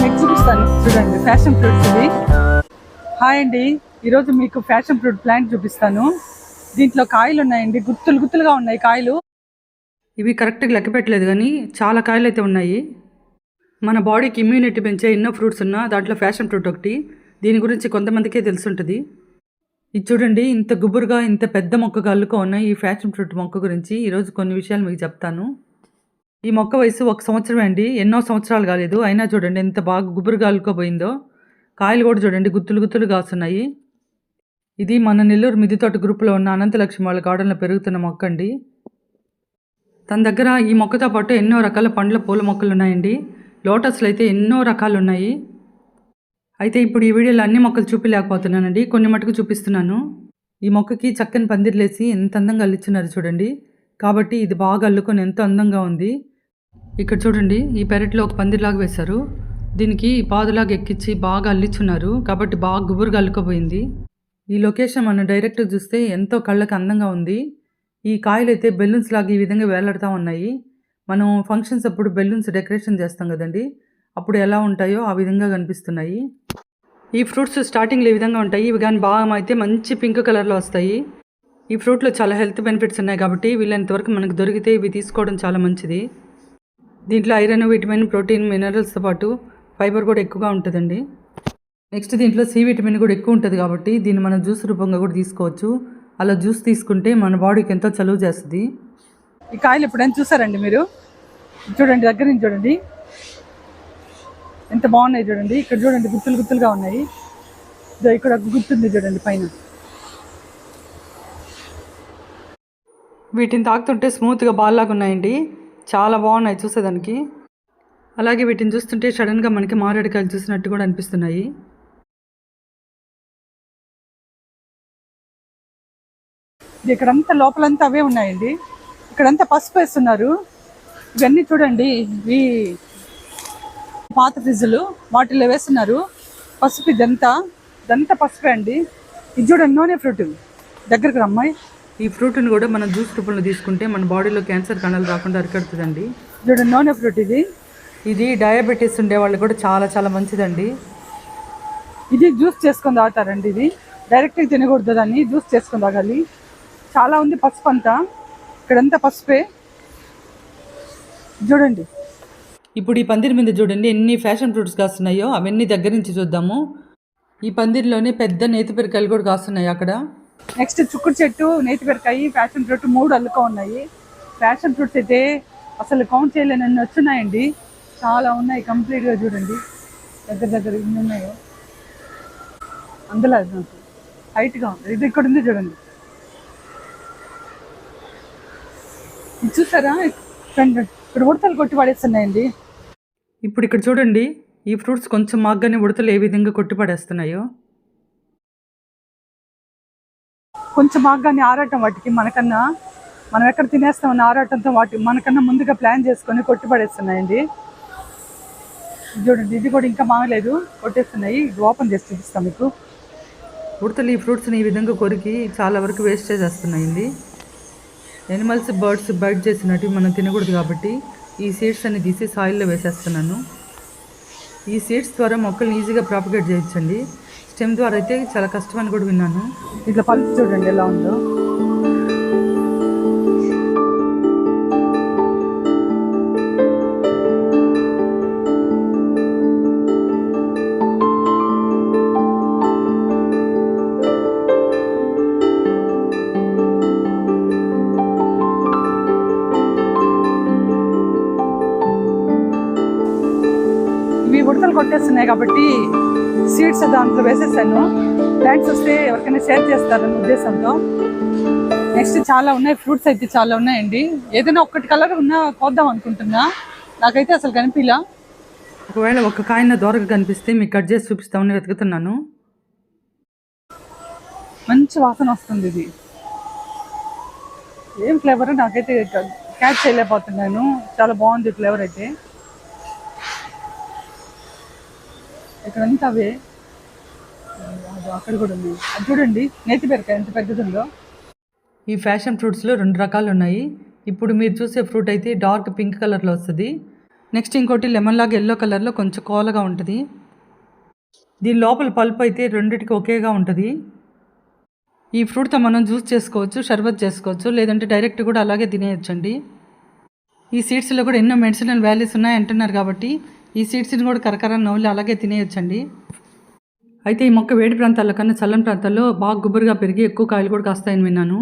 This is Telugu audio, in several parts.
నేను చూపిస్తాను చూడండి ఫ్యాషన్ ఫ్రూట్స్ ఇది హాయ్ అండి ఈరోజు మీకు ఫ్యాషన్ ఫ్రూట్ ప్లాంట్ చూపిస్తాను. దీంట్లో కాయలు ఉన్నాయండి గుత్తులు గుత్తులుగా ఉన్నాయి కాయలు. ఇవి కరెక్ట్గా లెక్క పెట్టలేదు కానీ చాలా కాయలు అయితే ఉన్నాయి. మన బాడీకి ఇమ్యూనిటీ పెంచే ఎన్నో ఫ్రూట్స్ ఉన్నా దాంట్లో ఫ్యాషన్ ఫ్రూట్ ఒకటి. దీని గురించి కొంతమందికే తెలుసుంటుంది. ఇది చూడండి ఇంత గుబురుగా ఇంత పెద్ద మొక్కగా అల్లుకో ఉన్నాయి ఈ ఫ్యాషన్ ఫ్రూట్ మొక్క గురించి. ఈరోజు కొన్ని విషయాలు మీకు చెప్తాను. ఈ మొక్క వయసు ఒక సంవత్సరమే అండి. ఎన్నో సంవత్సరాలు కాలేదు. అయినా చూడండి ఎంత బాగా గుబురు అల్లుకోపోయిందో కాయలు కూడా చూడండి గుత్తులు గుత్తులు కాస్తున్నాయి. ఇది మన నెల్లూరు మిది గ్రూప్లో ఉన్న అనంతలక్ష్మి వాళ్ళ గార్డెన్లో పెరుగుతున్న మొక్క అండి. తన దగ్గర ఈ మొక్కతో పాటు ఎన్నో రకాల పండ్ల పూల మొక్కలు ఉన్నాయండి. లోటస్లు అయితే ఎన్నో రకాలు ఉన్నాయి. అయితే ఇప్పుడు ఈ వీడియోలో అన్ని మొక్కలు చూపించలేకపోతున్నానండి కొన్ని మటుకు చూపిస్తున్నాను. ఈ మొక్కకి చక్కని పందిర్లేసి ఎంత అందంగా అల్లిస్తున్నారు చూడండి. కాబట్టి ఇది బాగా అల్లుకొని ఎంతో అందంగా ఉంది. ఇక్కడ చూడండి ఈ పెరట్లో ఒక పందిరిలాగా వేశారు. దీనికి పాదులాగా ఎక్కించి బాగా అల్లించున్నారు కాబట్టి బాగా గుబురుగా అల్లుకోపోయింది ఈ లొకేషన్ మనం డైరెక్ట్ చూస్తే ఎంతో కళ్ళకు అందంగా ఉంది. ఈ కాయలు అయితే బెలూన్స్ లాగా ఈ విధంగా వేలాడుతూ ఉన్నాయి. మనం ఫంక్షన్స్ అప్పుడు బెలూన్స్ డెకరేషన్ చేస్తాం కదండి. అప్పుడు ఎలా ఉంటాయో ఆ విధంగా కనిపిస్తున్నాయి. ఈ ఫ్రూట్స్ స్టార్టింగ్లో ఈ విధంగా ఉంటాయి. ఇవి కానీ బాగా అయితే మంచి పింక్ కలర్లో వస్తాయి. ఈ ఫ్రూట్లో చాలా హెల్త్ బెనిఫిట్స్ ఉన్నాయి కాబట్టి వీళ్ళంతవరకు మనకు దొరికితే ఇవి తీసుకోవడం చాలా మంచిది. దీంట్లో ఐరన్ విటమిన్ ప్రోటీన్ మినరల్స్తో పాటు ఫైబర్ కూడా ఎక్కువగా ఉంటుందండి. నెక్స్ట్ దీంట్లో సి విటమిన్ కూడా ఎక్కువ ఉంటుంది కాబట్టి దీన్ని మనం జ్యూస్ రూపంగా కూడా తీసుకోవచ్చు. అలా జ్యూస్ తీసుకుంటే మన బాడీకి ఎంతో చలువ చేస్తుంది. ఈ కాయలు ఎప్పుడైనా చూసారండి మీరు? చూడండి దగ్గర నుంచి చూడండి. ఎంత బాగున్నాయి చూడండి. ఇక్కడ చూడండి గుత్తులు గుత్తులుగా ఉన్నాయి. ఇక్కడ గుర్తుంది చూడండి పైన. వీటిని తాకుతుంటే స్మూత్గా బాల్లాగా ఉన్నాయండి. చాలా బాగున్నాయి చూసేదానికి. అలాగే వీటిని చూస్తుంటే సడన్గా మనకి మారేడుకాయలు చూసినట్టు కూడా అనిపిస్తున్నాయి. ఇక్కడంతా లోపలంతా అవే ఉన్నాయండి. ఇక్కడంతా పసుపు వేస్తున్నారు. ఇవన్నీ చూడండి ఇవి పాత ఫ్రిజ్లు వాటిలో వేస్తున్నారు. పసుపు ఇదంతా. ఇదంతా పసుపే అండి. ఇది చూడండి నూనె ఫ్రూట్. దగ్గరకు రమ్మాయి. ఈ ఫ్రూట్ని కూడా మనం జ్యూస్ రూపంలో తీసుకుంటే మన బాడీలో క్యాన్సర్ కణాలు రాకుండా అరికడుతుందండి. చూడండి నూనె ఫ్రూట్ ఇది ఇది డయాబెటీస్ ఉండే వాళ్ళు కూడా చాలా చాలా మంచిదండి. ఇది జ్యూస్ చేసుకొని తాగుతారండి ఇది. డైరెక్ట్గా తినకూడదు దాన్ని జ్యూస్ చేసుకొని తాగాలి. చాలా ఉంది పసుపు అంతా. ఇక్కడంతా పసుపే? చూడండి. ఇప్పుడు ఈ పందిరి మీద చూడండి ఎన్ని ఫ్యాషన్ ఫ్రూట్స్ కాస్తున్నాయో అవన్నీ దగ్గర నుంచి చూద్దాము. ఈ పందిరిలోనే పెద్ద నేతి పెరకాయలు కూడా కాస్తున్నాయి అక్కడ. నెక్స్ట్ చుక్కుడు చెట్టు నేతి పెరకాయి ఫ్యాషన్ ఫ్రూట్ మూడు అల్లుకో ఉన్నాయి. ఫ్యాషన్ ఫ్రూట్స్ అయితే అసలు కౌంట్ చేయలేనన్ని వచ్చున్నాయండి. చాలా ఉన్నాయి కంప్లీట్గా చూడండి. దగ్గర దగ్గర ఇన్ని ఉన్నాయో. అందులో నాకు హైట్గా ఉంది. ఇది ఇక్కడ ఉంది చూడండి చూసారా? ఇక్కడ ఉడతలు కొట్టి పడేస్తున్నాయండి. ఇప్పుడు ఇక్కడ చూడండి ఈ ఫ్రూట్స్ కొంచెం మాగ్గానే ఉడతలు ఏ విధంగా కొట్టి పడేస్తున్నాయో. కొంచెం మాగ్గానే ఆరాటం వాటికి మనకన్నా మనం ఎక్కడ తినేస్తామన్న ఆరాటంతో వాటి మనకన్నా ముందుగా ప్లాన్ చేసుకొని కొట్టిపడేస్తున్నాయండి. చూడండి ఇది కూడా ఇంకా మాగలేదు కొట్టేస్తున్నాయి. ఇది ఓపెన్ చేసి చూపిస్తాం మీకు. ఉడతలు ఈ ఫ్రూట్స్ని ఈ విధంగా కొరికి చాలా వరకు వేస్ట్ చేసేస్తున్నాయండి. ఎనిమల్స్ బర్డ్స్ బైట్ చేసినట్టు మనం తినకూడదు కాబట్టి ఈ సీడ్స్ అన్ని తీసి సాయిల్లో వేసేస్తున్నాను. ఈ సీడ్స్ ద్వారా మొక్కల్ని ఈజీగా ప్రాపగేట్ చేయొచ్చండి స్టెమ్ ద్వారా అయితే చాలా కష్టం అని కూడా విన్నాను. ఇట్లా పలుపు చూడండి ఎలా ఉందో. ఇవి ఉడతలు కొట్టేస్తున్నాయి కాబట్టి సీడ్స్ దాంట్లో వేసేసాను. ప్లాంట్స్ వస్తే ఎవరికైనా షేర్ చేస్తారని ఉద్దేశంతో. నెక్స్ట్ చాలా ఉన్నాయి ఫ్రూట్స్ అయితే చాలా ఉన్నాయండి. ఏదైనా ఒక్కటి కలర్ ఉన్నా కోద్దాం అనుకుంటున్నా. నాకైతే అసలు కనిపించలా ఒకవేళ ఒక కాయన దూరగా కనిపిస్తే మీకు కట్ చేసి చూపిస్తామని వెతుకుతున్నాను. మంచి వాసన వస్తుంది ఇది. ఏం ఫ్లేవర్ నాకైతే క్యాచ్ చేయలేకపోతున్నాను. చాలా బాగుంది ఫ్లేవర్ అయితే. ఇక్కడంతా అవే. అక్కడ కూడా ఉంది అది చూడండి నేతి పెరక ఎంత పెద్దది ఉందో ఈ ఫ్యాషన్ ఫ్రూట్స్లో రెండు రకాలు ఉన్నాయి. ఇప్పుడు మీరు చూసే ఫ్రూట్ అయితే డార్క్ పింక్ కలర్లో వస్తుంది. నెక్స్ట్ ఇంకోటి లెమన్ లాగా ఎల్లో కలర్లో కొంచెం కోలగా ఉంటుంది. దీని లోపల పల్ప్ అయితే రెండిటికి ఒకేగా ఉంటుంది. ఈ ఫ్రూట్తో మనం జ్యూస్ చేసుకోవచ్చు షర్బత్ చేసుకోవచ్చు లేదంటే డైరెక్ట్ కూడా అలాగే తినేయచ్చండి. ఈ సీడ్స్లో కూడా ఎన్నో మెడిసినల్ వాల్యూస్ ఉన్నాయి అంటున్నారు కాబట్టి ఈ సీడ్స్ని కూడా కరకర నవ్వులు అలాగే తినేయొచ్చండి. అయితే ఈ మొక్క వేడి ప్రాంతాల కన్నా చల్లని ప్రాంతాల్లో బాగా గుబురుగా పెరిగి ఎక్కువ కాయలు కూడా కాస్తాయని విన్నాను.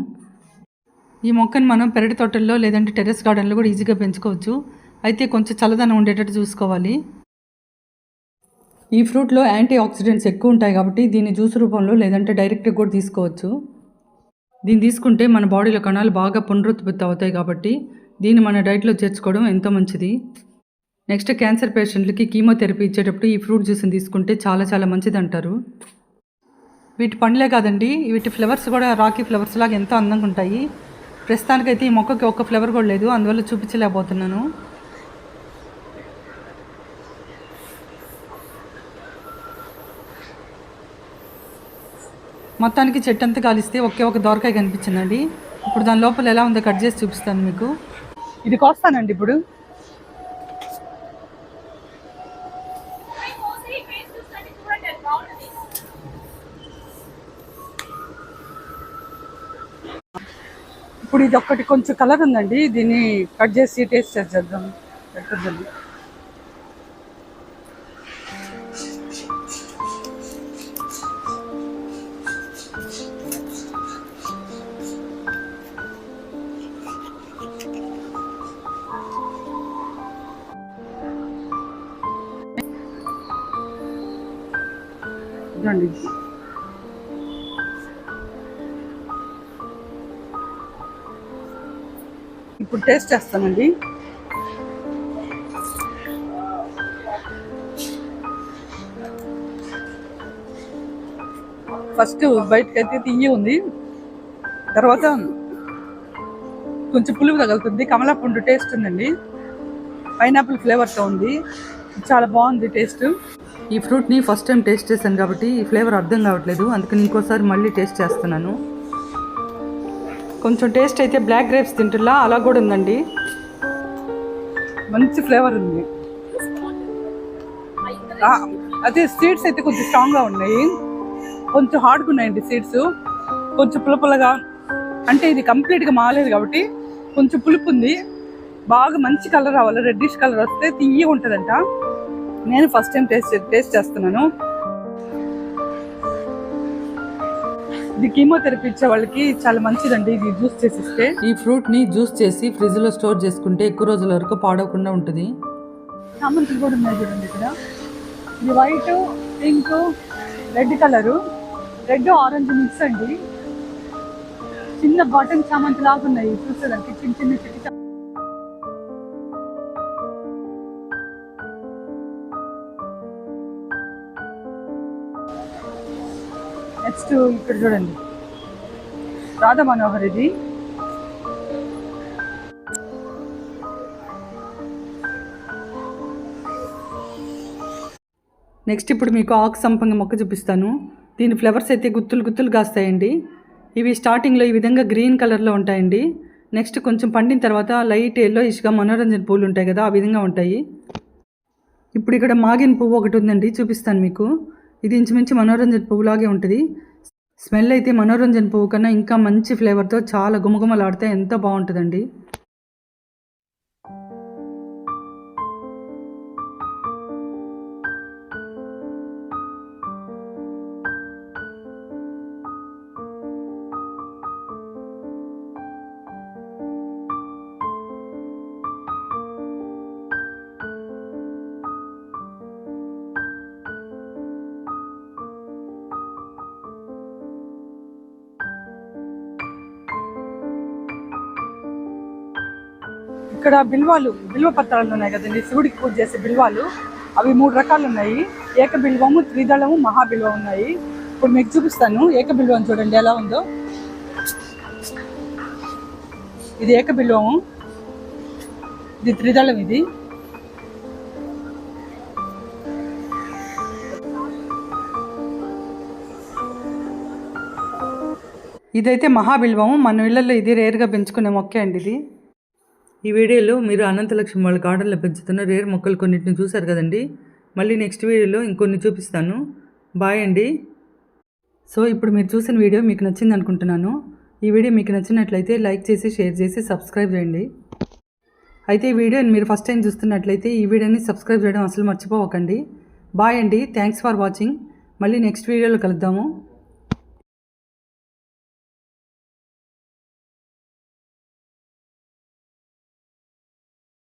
ఈ మొక్కను మనం పెరటి తోటల్లో లేదంటే టెర్రస్ గార్డెన్లో కూడా ఈజీగా పెంచుకోవచ్చు. అయితే కొంచెం చల్లదనం ఉండేటట్టు చూసుకోవాలి. ఈ ఫ్రూట్లో యాంటీ ఆక్సిడెంట్స్ ఎక్కువ ఉంటాయి కాబట్టి దీన్ని జ్యూస్ రూపంలో లేదంటే డైరెక్ట్గా కూడా తీసుకోవచ్చు. దీన్ని తీసుకుంటే మన బాడీలో కణాలు బాగా పునరుత్పత్తి అవుతాయి కాబట్టి దీన్ని మన డైట్లో చేర్చుకోవడం ఎంతో మంచిది. నెక్స్ట్ క్యాన్సర్ పేషెంట్లకి కీమోథెరపీ ఇచ్చేటప్పుడు ఈ ఫ్రూట్ జ్యూస్ని తీసుకుంటే చాలా చాలా మంచిది అంటారు వీటి పండ్లే కాదండి వీటి ఫ్లవర్స్ కూడా రాకీ ఫ్లవర్స్ లాగా ఎంతో అందంగా ఉంటాయి. ప్రస్తుతానికైతే ఈ మొక్కకి ఒక్క ఫ్లవర్ కూడా లేదు అందువల్ల చూపించలేకపోతున్నాను. మొత్తానికి చెట్టు అంతా కాలిస్తే ఒకే ఒక దొరకాయ కనిపించిందండి. ఇప్పుడు దాని లోపల ఎలా ఉందో కట్ చేసి చూపిస్తాను మీకు. ఇది కోస్తానండి ఇప్పుడు. ఇప్పుడు ఇది ఒక్కటి కొంచెం కలర్ ఉందండి. దీన్ని కట్ చేసి టేస్ట్ చేద్దాం పెట్టద్దండి అండి ఇప్పుడు టేస్ట్ చేస్తానండి ఫస్ట్ బయటకి అయితే తీయ ఉంది. తర్వాత కొంచెం పులుపు తగులుతుంది. కమలాపుండు టేస్ట్ ఉందండి. పైనాపిల్ ఫ్లేవర్తో ఉంది. చాలా బాగుంది టేస్ట్. ఈ ఫ్రూట్ని ఫస్ట్ టైం టేస్ట్ చేశాను కాబట్టి ఈ ఫ్లేవర్ అర్థం కావట్లేదు. అందుకని ఇంకోసారి మళ్ళీ టేస్ట్ చేస్తున్నాను. కొంచెం టేస్ట్ అయితే బ్లాక్ గ్రేప్స్ తింటులా అలా కూడా ఉందండి. మంచి ఫ్లేవర్ ఉంది. అదే సీడ్స్ అయితే కొంచెం స్ట్రాంగ్గా ఉన్నాయి. కొంచెం హార్డ్గా ఉన్నాయండి సీడ్స్. కొంచెం పులపులగా అంటే ఇది కంప్లీట్గా మాలేదు కాబట్టి కొంచెం పులుపు ఉంది. బాగా మంచి కలర్ రావాలి. రెడ్డిష్ కలర్ వస్తే తీయ ఉంటుందంట. నేను ఫస్ట్ టైం టేస్ట్ టేస్ట్ చేస్తున్నాను. ఇది కీమోథెరపీ ఇచ్చే వాళ్ళకి చాలా మంచిదండి. ఇది జ్యూస్ చేసిస్తే ఈ ఫ్రూట్ని జ్యూస్ చేసి ఫ్రిడ్జ్లో స్టోర్ చేసుకుంటే ఎక్కువ రోజుల వరకు పాడవకుండా ఉంటుంది. చామంతులు కూడా ఉన్నాయి చూడండి ఇక్కడ. ఇది white pink red colour. Red orange mix అండి. చిన్న బటన్ చామంతి లాగా ఉన్నాయి. చూసేదానికి చిన్న చిన్న చిట్టి నెక్స్ట్ ఇక్కడ చూడండి. రాధ మనోహర్ ఇది. నెక్స్ట్ ఇప్పుడు మీకు ఆకు సంపంగ మొక్క చూపిస్తాను. దీని ఫ్లవర్స్ అయితే గుత్తులు గుత్తులు కాస్తాయండి. ఇవి స్టార్టింగ్లో ఈ విధంగా గ్రీన్ కలర్లో ఉంటాయండి. నెక్స్ట్ కొంచెం పండిన తర్వాత లైట్ ఎల్లో ఇష్గా మనోరంజన పూలు ఉంటాయి కదా ఆ విధంగా ఉంటాయి. ఇప్పుడు ఇక్కడ మాగిన పువ్వు ఒకటి ఉందండి చూపిస్తాను మీకు. ఇది ఇంచుమించు మనోరంజన పువ్వులాగే ఉంటుంది. స్మెల్ అయితే మనోరంజన పువ్వు కన్నా ఇంకా మంచి ఫ్లేవర్తో చాలా గుమగుమలాడితే ఎంతో బాగుంటుందండి. ఇక్కడ బిల్వాలు బిల్వ పత్రాలు ఉన్నాయి కదండి. శివుడికి పూజ చేసే బిల్వాలు. అవి మూడు రకాలు ఉన్నాయి. ఏక బిల్వము త్రిదళము మహాబిల్వం ఉన్నాయి. ఇప్పుడు మీకు చూపిస్తాను. ఏక బిల్వం చూడండి ఎలా ఉందో. ఇది ఏక బిల్వము ఇది త్రిదళం ఇది. ఇదైతే మహాబిల్వము. మన ఇళ్ళలో ఇది రేర్గా పెంచుకునే మొక్క అండి ఇది. ఈ వీడియోలో మీరు అనంతలక్ష్మి వాళ్ళ గార్డెన్లో పెంచుతున్న రేర్ మొక్కలు కొన్నిటిని చూశారు కదండి. మళ్ళీ నెక్స్ట్ వీడియోలో ఇంకొన్ని చూపిస్తాను. బాయ్ అండి. సో ఇప్పుడు మీరు చూసిన వీడియో మీకు నచ్చింది అనుకుంటున్నాను. ఈ వీడియో మీకు నచ్చినట్లయితే లైక్ చేసి షేర్ చేసి సబ్స్క్రైబ్ చేయండి. అయితే ఈ వీడియోని మీరు ఫస్ట్ టైం చూస్తున్నట్లయితే ఈ వీడియోని సబ్స్క్రైబ్ చేయడం అసలు మర్చిపోవకండి. బాయ్ అండి. Thanks for watching. మళ్ళీ నెక్స్ట్ వీడియోలో కలుద్దాము.